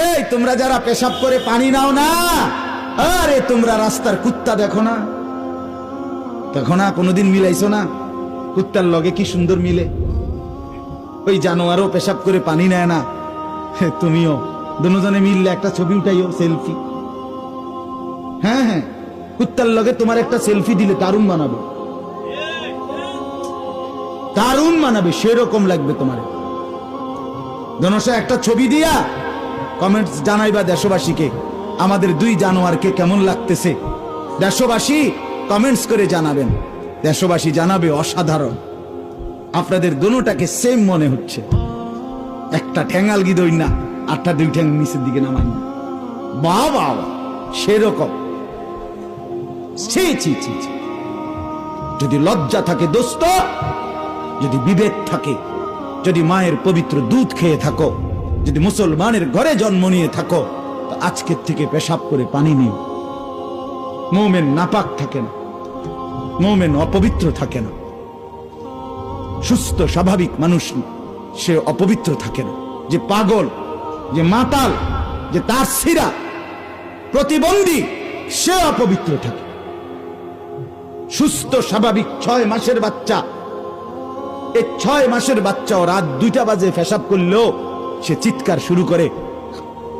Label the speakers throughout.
Speaker 1: এই, তোমরা যারা পেশাব করে পানি নাও না, আরে তোমরা রাস্তার কুত্তা দেখো না। দেখো না, কোনোদিন মিলাইছো না? কুত্তার লগে কি সুন্দর মিলে? ওই জানোয়ারও পেশাব করে পানি নেয় না। তুমিও, দুজনে মিললে একটা ছবি উঠাইও, সেলফি। হ্যাঁ হ্যাঁ কুত্তার লগে তোমার একটা সেলফি দিলে দারুণ বানাবে। দারুণ বানাবে, সেরকম লাগবে তোমার। ধনসা একটা ছবি দিয়া কমেন্টস জানাইবা দেশবাসীকে, আমাদের দুই জানোয়ারকে কেমন লাগতেছে? দেশবাসী কমেন্টস করে জানাবেন। দেশবাসী জানাবে অসাধারণ। আপনাদের দুটাকে সেম মনে হচ্ছে। একটা ঠ্যাঙ্গাল গিদই না, আটটা দুই ঠ্যাং নিচের দিকে নামাই না। বাবা, সেরকম। যদি লজ্জা থাকে দোস্ত, যদি বিবেক থাকে, যদি মায়ের পবিত্র দুধ খেয়ে থাকো যদি মুসলমানের ঘরে জন্ম নিয়ে থাকো আজকের থেকে পেশাব করে পানি নিও। মোমেন নাপাক থাকে না। মোমেন অপবিত্র থাকে না। সুস্থ, স্বাভাবিক মানুষ সে অপবিত্র থাকে না। যে পাগল, যে মাতাল, যে তার সিরা প্রতিবন্ধী, সে অপবিত্র থাকে। সুস্থ, স্বাভাবিক ছয় মাসের বাচ্চা। এই ছয় মাসের বাচ্চাও রাত দুইটা বাজে পেশাব করলেও সে চিৎকার শুরু করে।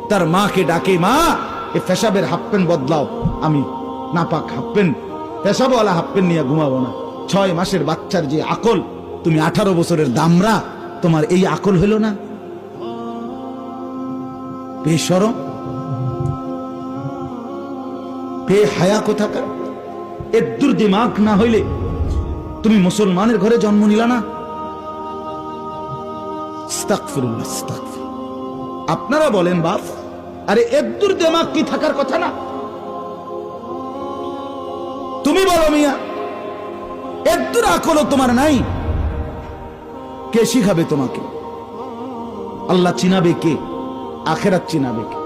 Speaker 1: তার মাকে ডাকে, মা, এ পেশাবের হাফ প্যান্ট বদলাও। আমি নাপাক হাফ প্যান্ট পেশাবওয়ালা হাফ প্যান্ট নিয়ে ঘুমাবো না। ছয় মাসের বাচ্চার যে আকল, তুমি আঠারো বছরের দামরা, তোমার এই আকল হলো না? বেসরম বে হায়া কোথাকার? এদ্দুর দিমাগ না হইলে তুমি মুসলমানের ঘরে জন্ম নিলা না। আপনারা বলেন, বাপ, আরে এদ্দুর দেমাক কি থাকার কথা না? তুমি বলো মিয়া এদ্দুর আকলও তোমার নাই। কে শিখাবে তোমাকে? আল্লাহ চিনাবে কে? আখেরাত চিনাবে কে?